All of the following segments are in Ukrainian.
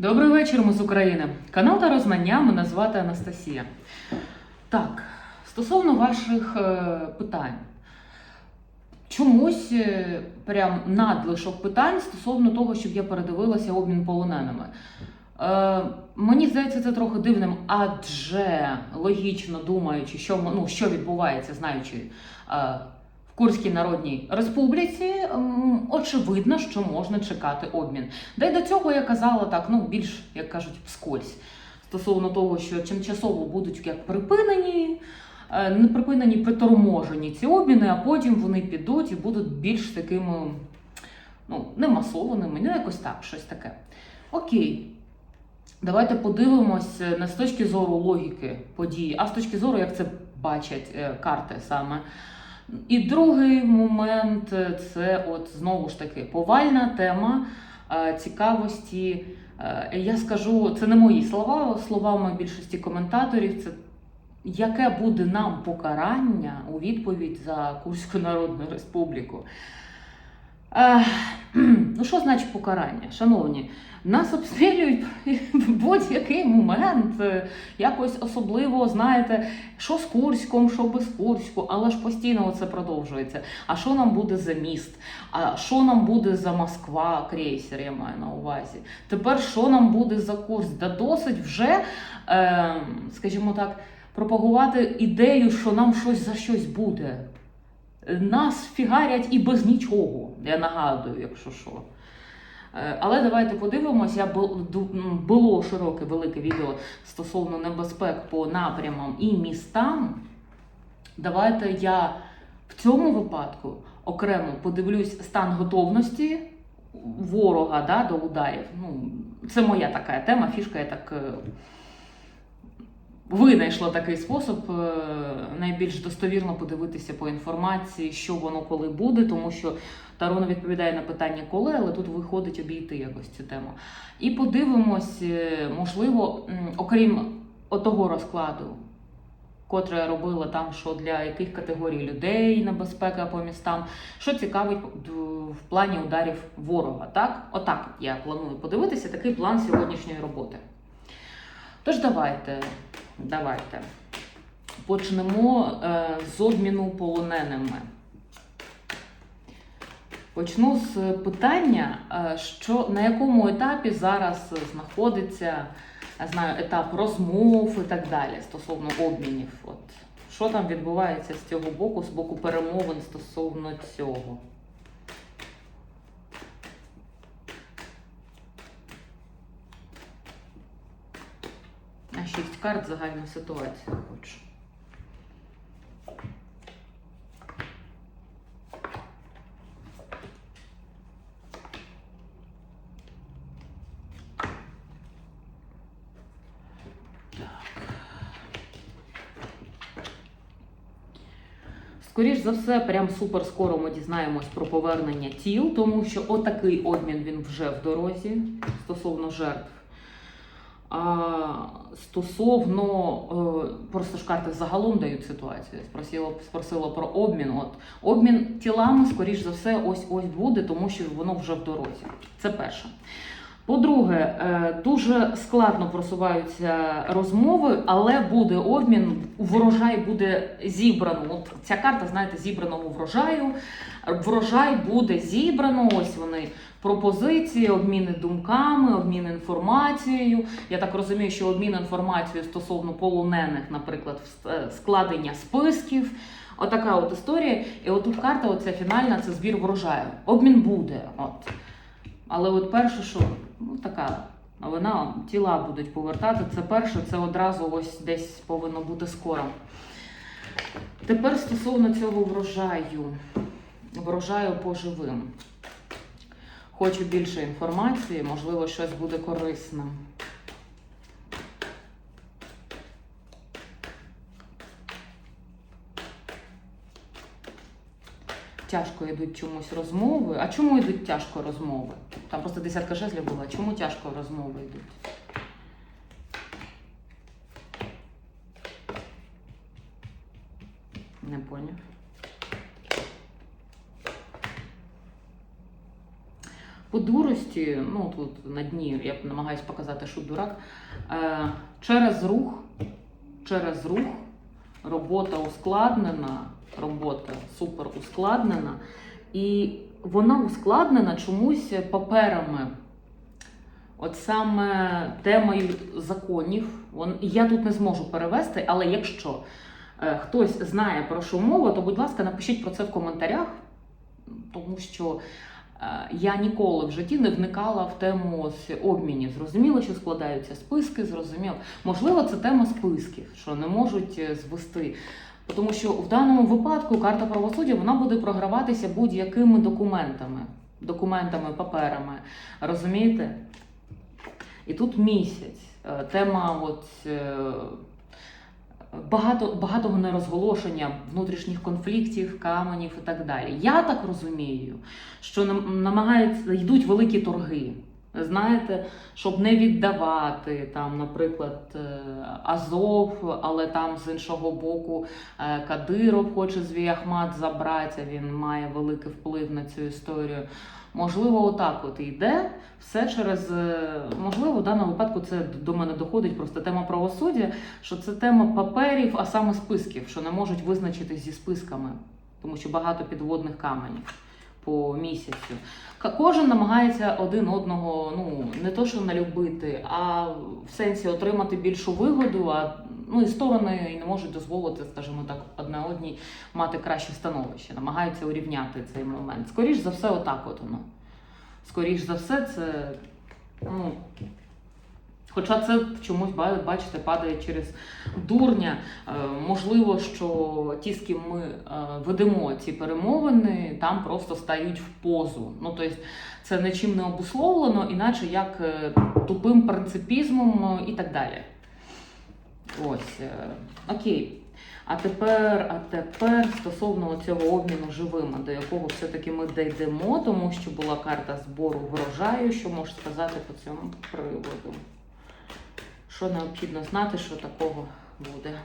Добрий вечір, ми з України. Канал та Рознання, мене звати Анастасія. Так, стосовно ваших е, питань. Чомусь е, прям надлишок питань стосовно того, щоб я передивилася обмін полоненими. Е, мені здається, це трохи дивним, адже логічно думаючи, що, ну, що відбувається, знаючи е, Курській Народній Республіці, очевидно, що можна чекати обмін. Й до цього я казала так, ну більш як кажуть, вскользь. Стосовно того, що тимчасово будуть як припинені, е, не припинені, приторможені ці обміни, а потім вони підуть і будуть більш такими, ну, не масованими, ну якось так, щось таке. Окей. Давайте подивимось е, не з точки зору логіки події, а з точки зору, як це бачать е, карти саме. І другий момент е, це от знову ж таки повальна тема е, цікавості. Е, Я скажу, це не мої слова, словами більшості коментаторів. Це яке буде нам покарання у відповідь за Курську Народну Республіку? Ну, що значить покарання? Шановні, нас обстрілюють в будь-який момент, якось особливо, знаєте, що з Курськом, що без Курську, але ж постійно це продовжується. А що нам буде за міст? А що нам буде за Москва, крейсер, я маю на увазі? Тепер що нам буде за курс? Да досить вже, е, скажімо так, пропагувати ідею, що нам щось за щось буде. Нас фігарять і без нічого, я нагадую, якщо що. Е, Але давайте подивимося, було широке велике відео стосовно небезпек по напрямам і містам. Давайте я в цьому випадку окремо подивлюсь стан готовності ворога да, до ударів. Ну, це моя така тема, фішка, я так винайшла такий спосіб е, найбільш достовірно подивитися по інформації, що воно коли буде, тому що Таро не відповідає на питання коли, але тут виходить обійти якось цю тему. І подивимось, е, можливо, окрім отого розкладу, котре я робила там, що для яких категорій людей небезпека по містам, що цікавить в плані ударів ворога. Так, отак я планую подивитися такий план сьогоднішньої роботи. Тож давайте, давайте почнемо е, з обміну полоненими. Почну з питання, е, що на якому етапі зараз знаходиться я знаю, етап розмов і так далі стосовно обмінів. От що там відбувається з цього боку, з боку перемовин стосовно цього? А шість карт загальна ситуація хочу. Скоріш за все, прям супер скоро ми дізнаємось про повернення тіл, тому що отакий обмін він вже в дорозі стосовно жертв. Стосовно е, просто ж карти загалом дають ситуацію. Спросила, спросила про обмін. От обмін тілами, скоріш за все, ось ось буде, тому що воно вже в дорозі. Це перше. По-друге, е, дуже складно просуваються розмови, але буде обмін, врожай буде зібрано. От ця карта, знаєте, зібраного врожаю. Врожай буде зібрано. Ось вони пропозиції, обміни думками, обмін інформацією. Я так розумію, що обмін інформацією стосовно полонених, наприклад, е, складення списків. Отака от історія. І отут карта, оця фінальна, це збір врожаю. Обмін буде. От. Але от перше, що ну, така новина, тіла будуть повертати. Це перше, це одразу ось десь повинно бути скоро. Тепер стосовно цього врожаю, врожаю по живим. Хочу більше інформації, можливо, щось буде корисним. Тяжко йдуть чомусь розмови. А чому йдуть тяжко розмови? Там просто десятка жезлів була. Чому тяжко розмови йдуть? Дурості, ну тут на дні я намагаюся показати, що дурак. Е, через рух, через рух, робота ускладнена, робота супер ускладнена, і вона ускладнена чомусь паперами. От саме темою законів, вон, я тут не зможу перевести, але якщо е, хтось знає про що мова, то будь ласка, напишіть про це в коментарях, тому що я ніколи в житті не вникала в тему ось обмінів. Зрозуміло, що складаються списки, зрозуміло. Можливо, це тема списків, що не можуть е, звести. Тому що в даному випадку карта правосуддя вона буде програватися будь-якими документами, документами, паперами. Розумієте? І тут місяць. Е, Тема е, багато, багатого нерозголошення, внутрішніх конфліктів, каменів і так далі. Я так розумію, що нам- намагаються йдуть великі торги. Знаєте, щоб не віддавати там, наприклад, е, Азов, але там з іншого боку е, Кадиров хоче Звій Ахмат забрати, він має великий вплив на цю історію. Можливо, отак от і йде. Все через е, можливо, в даному випадку це до мене доходить просто тема правосуддя, що це тема паперів, а саме списків, що не можуть визначитись зі списками, тому що багато підводних каменів по місяцю. Кожен намагається один одного, ну не то, що налюбити, а в сенсі отримати більшу вигоду. А ну і сторони і не можуть дозволити, скажімо так, одне одній мати краще становище, намагаються урівняти цей момент. Скоріш за все, отак от воно. Скоріш за все, це. Ну, Хоча це чомусь бачите, падає через дурня. Е, Можливо, що ті, з ким ми е, ведемо ці перемовини, там просто стають в позу. Ну, тобто, це нічим не обусловлено, іначе як е, тупим принципізмом і так далі. Ось, е, окей. А тепер, а тепер стосовно цього обміну живими, до якого все-таки ми дійдемо, тому що була карта збору врожаю, що можу сказати по цьому приводу. Що необхідно знати, що такого буде.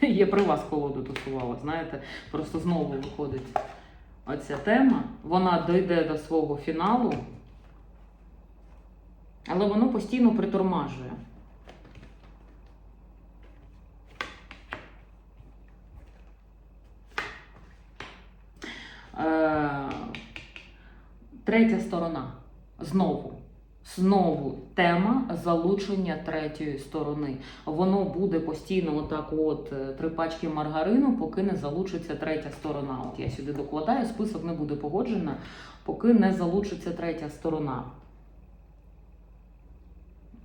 Я при вас колоду тусувала, знаєте, просто знову виходить оця тема. Вона дойде до свого фіналу, але воно постійно притормажує. Е, Третя сторона. Знову. Знову тема залучення третьої сторони. Воно буде постійно отак, от е, три пачки маргарину, поки не залучиться третя сторона. От я сюди докладаю, список не буде погоджено, поки не залучиться третя сторона.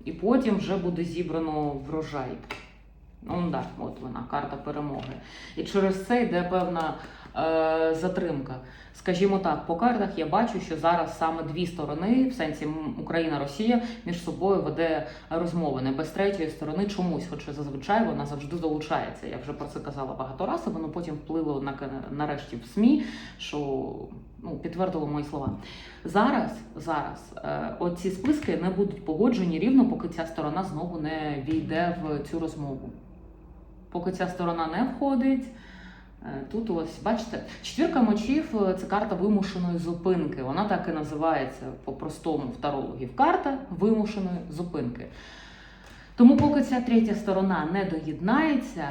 І потім вже буде зібрано врожай. Ну, да, от вона, карта перемоги. І через це йде певна затримка. Скажімо так, по картах я бачу, що зараз саме дві сторони, в сенсі м, Україна, Росія, між собою веде розмови. Не без третьої сторони чомусь, хоча зазвичай вона завжди залучається. Я вже про це казала багато разів, воно потім вплило на нарешті в СМІ, що ну, підтвердило мої слова. Зараз, зараз е, оці списки не будуть погоджені рівно, поки ця сторона знову не війде в цю розмову. Поки ця сторона не входить. Е, Тут ось, бачите, четвірка мочів е, це карта вимушеної зупинки. Вона так і називається по-простому в тарологів. Карта вимушеної зупинки. Тому, поки ця третя сторона не доєднається,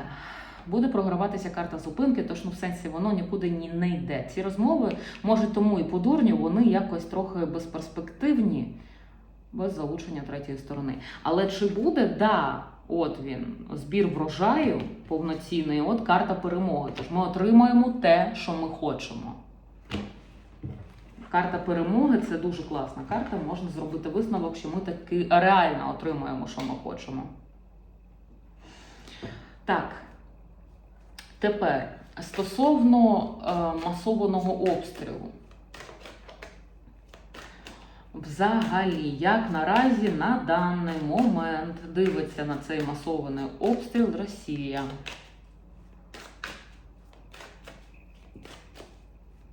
буде програватися карта зупинки, тож ну в сенсі воно нікуди ні не йде. Ці розмови, може, тому і по дурню, вони якось трохи безперспективні, без залучення третьої сторони. Але чи буде, да, от він, збір врожаю повноцінний, от карта перемоги. Тож ми отримаємо те, що ми хочемо. Карта перемоги це дуже класна карта. Можна зробити висновок, що ми таки реально отримаємо, що ми хочемо. Так. Тепер стосовно е, масованого обстрілу. Взагалі, як наразі на даний момент дивиться на цей масований обстріл Росія?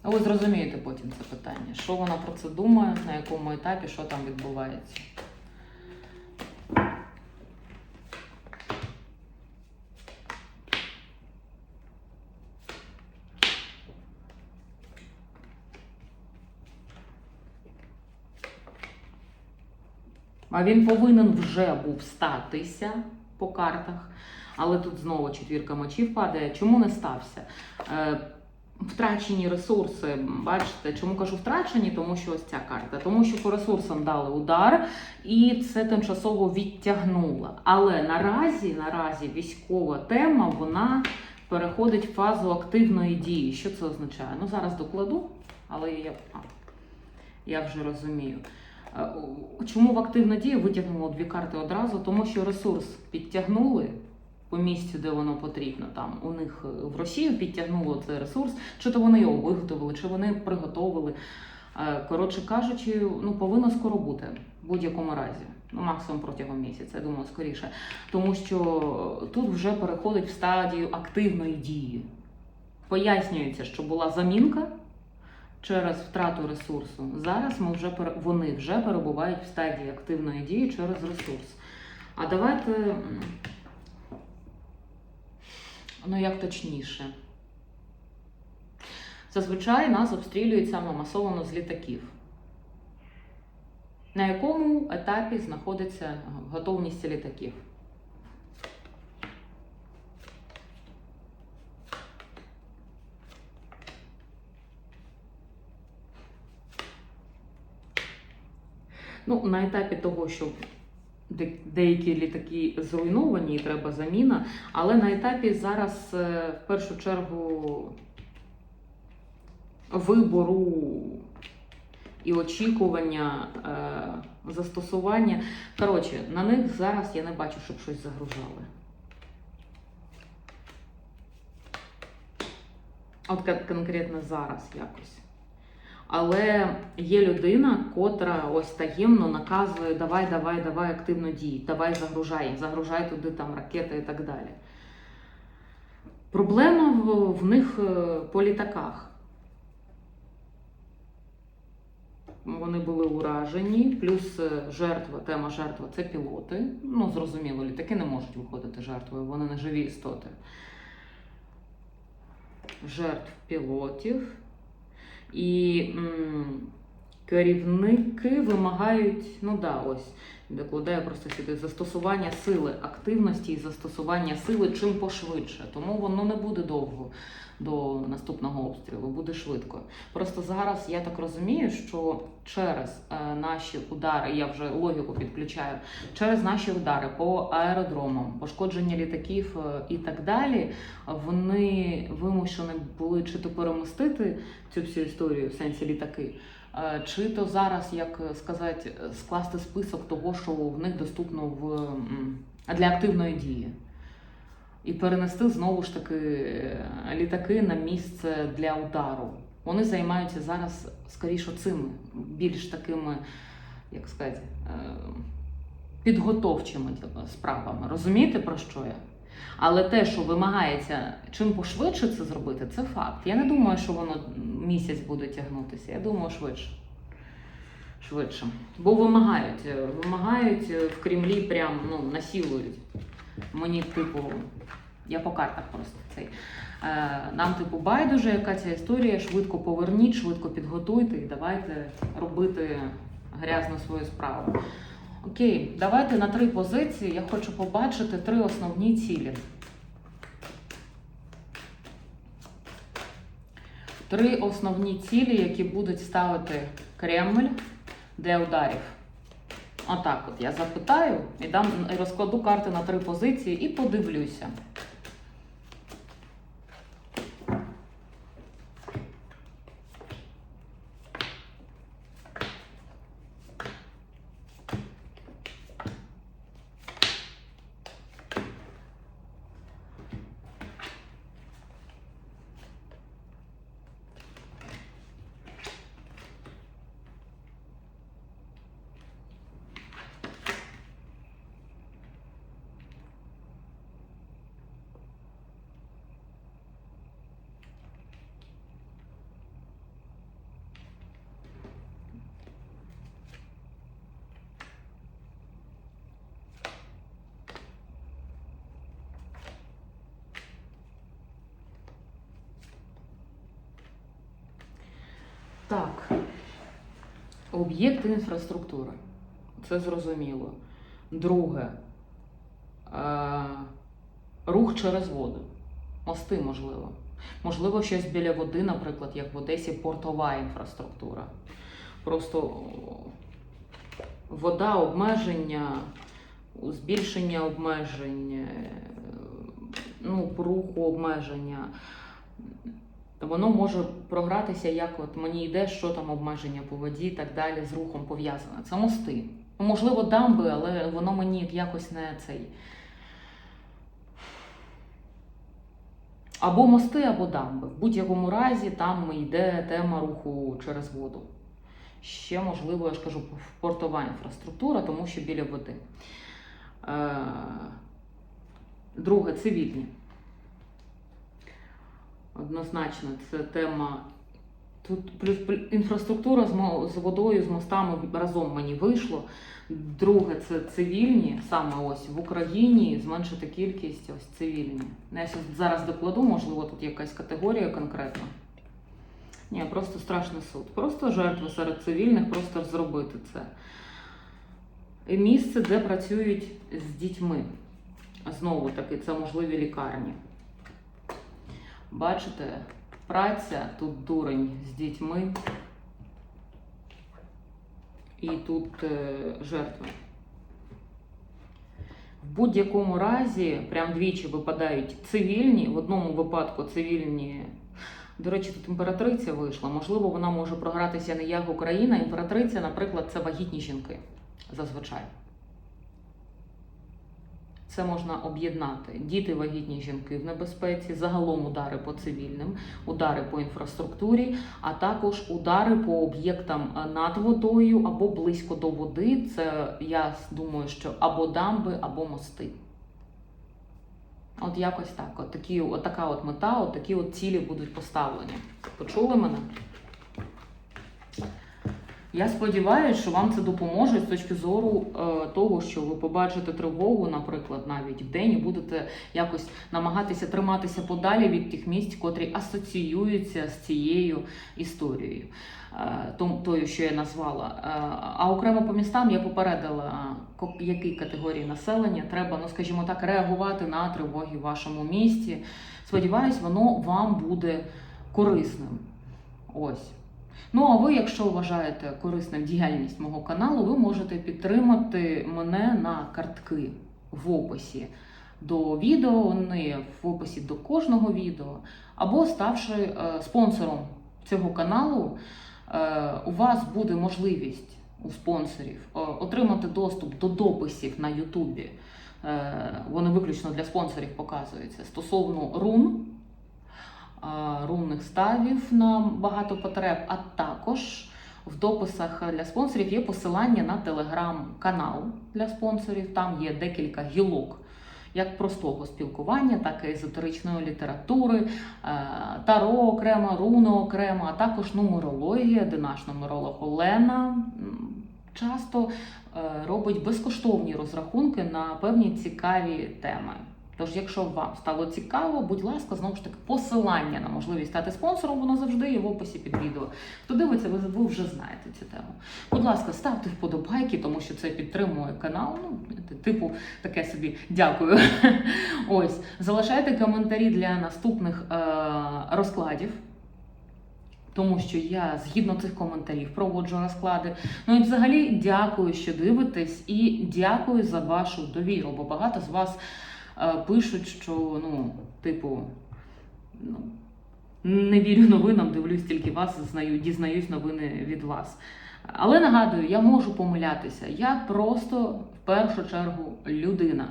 Ви зрозумієте потім це питання. Що вона про це думає, на якому етапі, що там відбувається? А він повинен вже був статися по картах. Але тут знову четвірка мечів падає. Чому не стався? Е, Втрачені ресурси, бачите, чому кажу втрачені, тому що ось ця карта. Тому що по ресурсам дали удар, і це тимчасово відтягнуло. Але наразі, наразі військова тема вона переходить в фазу активної дії. Що це означає? Ну зараз докладу, але я, я вже розумію. Е, Чому в активну дію витягнуло дві карти одразу? Тому що ресурс підтягнули по місцю, де воно потрібно. Там у них е, в Росію підтягнуло цей ресурс, чи то вони його виготовили, чи вони приготовили. Е, Коротше кажучи, ну повинно скоро бути в будь-якому разі. Ну, максимум протягом місяця, я думаю, скоріше. Тому що тут вже переходить в стадію активної дії. Пояснюється, що була замінка через втрату ресурсу. Зараз ми вже вони вже перебувають в стадії активної дії через ресурс. А давайте, ну як точніше. Зазвичай нас обстрілюють саме масово з літаків. На якому етапі знаходиться готовність літаків? Ну, на етапі того, що деякі літаки зруйновані і треба заміна, але на етапі зараз е, в першу чергу вибору і очікування е, застосування. Коротше, на них зараз я не бачу, щоб щось загружали. От конкретно зараз якось. Але є людина, котра ось таємно наказує: давай, давай, давай активно дій, давай загружай, загружай туди там ракети і так далі. Проблема в, в них е, по літаках. Вони були уражені, плюс е, жертва, тема жертва це пілоти. Ну, зрозуміло, літаки не можуть виходити жертвою, вони не живі істоти. Жертв пілотів. І м, керівники вимагають, ну да, ось докладаю просто сюди застосування сили, активності і застосування сили чим пошвидше. Тому воно не буде довго до наступного обстрілу, буде швидко. Просто зараз я так розумію, що через е, наші удари, я вже логіку підключаю, через наші удари по аеродромам, пошкодження літаків е, і так далі, вони вимушені були чи то перемістити цю всю історію в сенсі літаки. Е, Чи то зараз, як сказати, скласти список того, що в них доступно в для активної дії, і перенести знову ж таки е, літаки на місце для удару. Вони займаються зараз скоріше цим, більш такими, як сказати, е, підготовчими справами. Розумієте про що я? Але те, що вимагається чим пошвидше це зробити, це факт. Я не думаю, що воно місяць буде тягнутися. Я думаю, швидше. Швидше. Бо вимагають. е, Вимагають е, в Кремлі прям ну, насілують. Мені, типу, я по картах просто цей. Е, Нам, типу, байдуже, яка ця історія, швидко поверніть, швидко підготуйте і давайте робити грязну свою справу. Окей, давайте на три позиції. Я хочу побачити три основні цілі. Три основні цілі, які будуть ставити Кремль для ударів. Отак от я запитаю і дам розкладу карти на три позиції і подивлюся. Так. Об'єкти інфраструктури. це зрозуміло. Друге, е, рух через воду. Мости, можливо. Можливо, щось біля води, наприклад, як в Одесі, портова інфраструктура. Просто вода, обмеження, збільшення обмежень, е, ну, руху обмеження. Воно може програтися, як от мені йде, що там обмеження по воді і так далі з рухом пов'язане. Це мости. Ну, Можливо, дамби, але воно мені якось не цей. Або мости, або дамби. В будь-якому разі там йде тема руху через воду. Ще, можливо, я ж кажу, портова інфраструктура, тому що біля води. Е, Друге, цивільні. Однозначно, це тема. Тут плюс інфраструктура з, з водою, з мостами разом мені вийшло. Друге, це цивільні, саме ось в Україні зменшити кількість ось цивільні. Ну, Я зараз докладу, можливо, тут якась категорія конкретна. Ні, просто страшний суд. Просто жертви серед цивільних, просто зробити це. І місце, де працюють з дітьми. Знову таки, це можливі лікарні. Бачите, праця, тут дурень з дітьми. І тут е, жертви. В будь-якому разі, прям двічі випадають цивільні, в одному випадку цивільні. До речі, тут імператриця вийшла. Можливо, вона може програтися не як Україна. Імператриця, наприклад, це вагітні жінки зазвичай. Це можна об'єднати. Діти, вагітні жінки в небезпеці, загалом удари по цивільним, удари по інфраструктурі, а також удари по об'єктам е, над водою або близько до води. Це я думаю, що або дамби, або мости. От якось так. От, такі, от така от мета, от такі от цілі будуть поставлені. Почули мене? Я сподіваюся, що вам це допоможе з точки зору е, того, що ви побачите тривогу, наприклад, навіть в день і будете якось намагатися триматися подалі від тих місць, котрі асоціюються з цією історією, е, тою, що я назвала. Е, а окремо по містам я попередила, ко- які категорії населення треба, ну скажімо так, реагувати на тривоги в вашому місті. Сподіваюсь, воно вам буде корисним. Ось. Ну, а ви, якщо вважаєте корисним діяльність мого каналу, ви можете підтримати мене на картки в описі до відео, вони в описі до кожного відео, або ставши е, спонсором цього каналу, е, у вас буде можливість у спонсорів е, отримати доступ до дописів на Ютубі. Вони виключно для спонсорів показуються стосовно рун рунних ставів на багато потреб, а також в дописах для спонсорів є посилання на телеграм-канал для спонсорів. Там є декілька гілок. Як простого спілкування, так і езотеричної літератури, е, таро окремо, руно окремо, а також нумерологія, де наш нумеролог Олена часто е, робить безкоштовні розрахунки на певні цікаві теми. Тож, якщо вам стало цікаво, будь ласка, знову ж таки, посилання на можливість стати спонсором, воно завжди є в описі під відео. Хто дивиться, ви, ви вже знаєте цю тему. Будь ласка, ставте вподобайки, тому що це підтримує канал. Ну, типу, таке собі дякую. Ось, залишайте коментарі для наступних е- розкладів. Тому що я згідно цих коментарів проводжу розклади. Ну і взагалі дякую, що дивитесь, і дякую за вашу довіру, бо багато з вас пишуть, що ну, типу, ну, не вірю новинам, дивлюсь тільки вас, знаю, дізнаюсь новини від вас. Але нагадую, я можу помилятися. Я просто в першу чергу людина.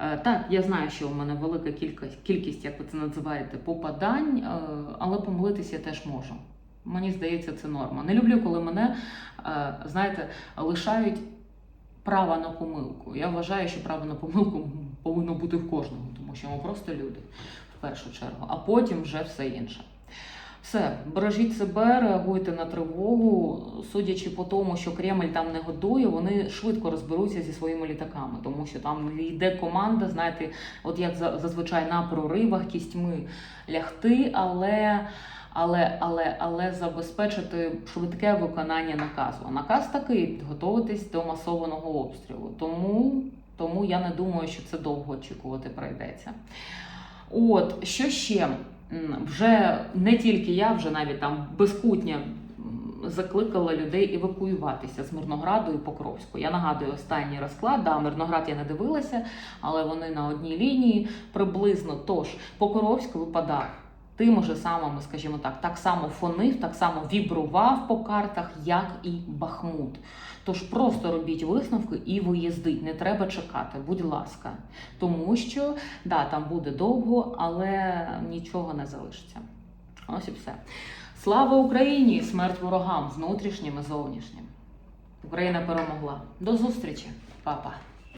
Е, Так, я знаю, що у мене велика кількість, кількість, як ви це називаєте, попадань, е, але помилитися я теж можу. Мені здається, це норма. Не люблю, коли мене, е, знаєте, лишають права на помилку. Я вважаю, що право на помилку повинно бути в кожному, тому що ми просто люди в першу чергу, а потім вже все інше. Все, бережіть себе, реагуйте на тривогу. Судячи по тому, що Кремль там не годує, вони швидко розберуться зі своїми літаками, тому що там йде команда, знаєте, от як зазвичай на проривах кістьми лягти, але але, але, але забезпечити швидке виконання наказу. Наказ такий готуватись до масованого обстрілу. Тому, тому я не думаю, що це довго очікувати прийдеться. От що ще? Вже не тільки я, вже навіть там безпутня м, закликала людей евакуюватися з Мирнограду і Покровську. Я нагадую останній розклад. Да, Мирноград я не дивилася, але вони на одній лінії приблизно. Тож Покровськ випадав тими же самими, скажімо так, так само фонив, так само вібрував по картах, як і Бахмут. Тож просто робіть висновки і виїздить. Не треба чекати, будь ласка. Тому що да, там буде довго, але нічого не залишиться. Ось і все. Слава Україні! Смерть ворогам, внутрішнім і зовнішнім. Україна перемогла. До зустрічі, Па-па.